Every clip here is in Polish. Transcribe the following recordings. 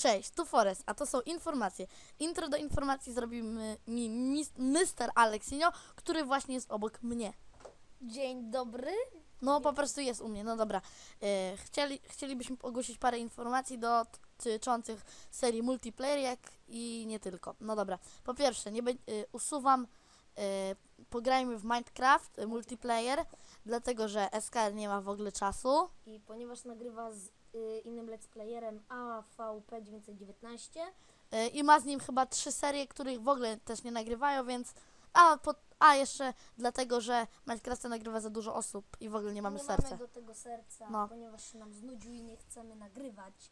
Cześć, tu Forest, a to są informacje. Intro do informacji zrobimy mi Mr. Alexinio, który właśnie jest obok mnie. Dzień dobry. No, po prostu jest u mnie, no dobra. E, chcieli, chcielibyśmy ogłosić parę informacji dotyczących serii multiplayer, jak i nie tylko. No dobra, po pierwsze, nie bę- e, usuwam, e, pograjmy w Minecraft multiplayer, dlatego że SKR nie ma w ogóle czasu. I ponieważ nagrywa z innym let's playerem AVP 919, E, I ma z nim chyba trzy serie, których w ogóle też nie nagrywają, więc. A, po, a jeszcze dlatego, że Minecrafta nagrywa za dużo osób i w ogóle nie mamy nie serca. mamy do tego serca, No. ponieważ się nam znudził i nie chcemy nagrywać.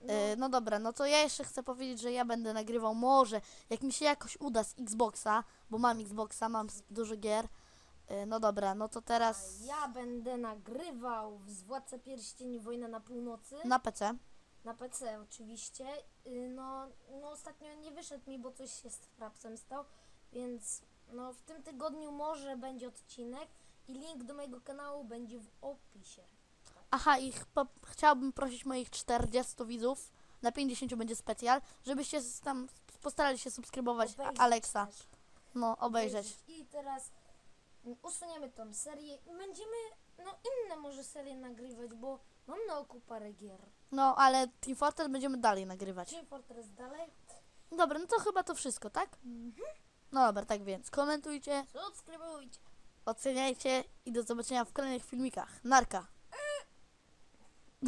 No, E, no dobra, no to ja jeszcze chcę powiedzieć, że ja będę nagrywał może, jak mi się jakoś uda z Xboxa, bo mam Xboxa, mam dużo gier. E, no dobra, no to teraz ja będę nagrywał z Władca Pierścieni Wojna na Północy. na PC. Na PC oczywiście. Y, No, no ostatnio nie wyszedł mi, bo coś się z frapsem stał, więc no w tym tygodniu może będzie odcinek i link do mojego kanału będzie w opisie. Aha, i ch- po, chciałbym prosić moich 40 widzów, na 50 będzie specjal, żebyście s- tam postarali się subskrybować Obejrzeć Alexa. też. No, obejrzeć. I teraz usuniemy tą serię i będziemy no inne może serie nagrywać, bo mam na oku parę gier. No, ale Team Fortress będziemy dalej nagrywać. Team Fortress dalej. Dobra, no to chyba to wszystko, tak? No dobra, tak więc komentujcie, Subskrybujcie. oceniajcie i do zobaczenia w kolejnych filmikach. Narka!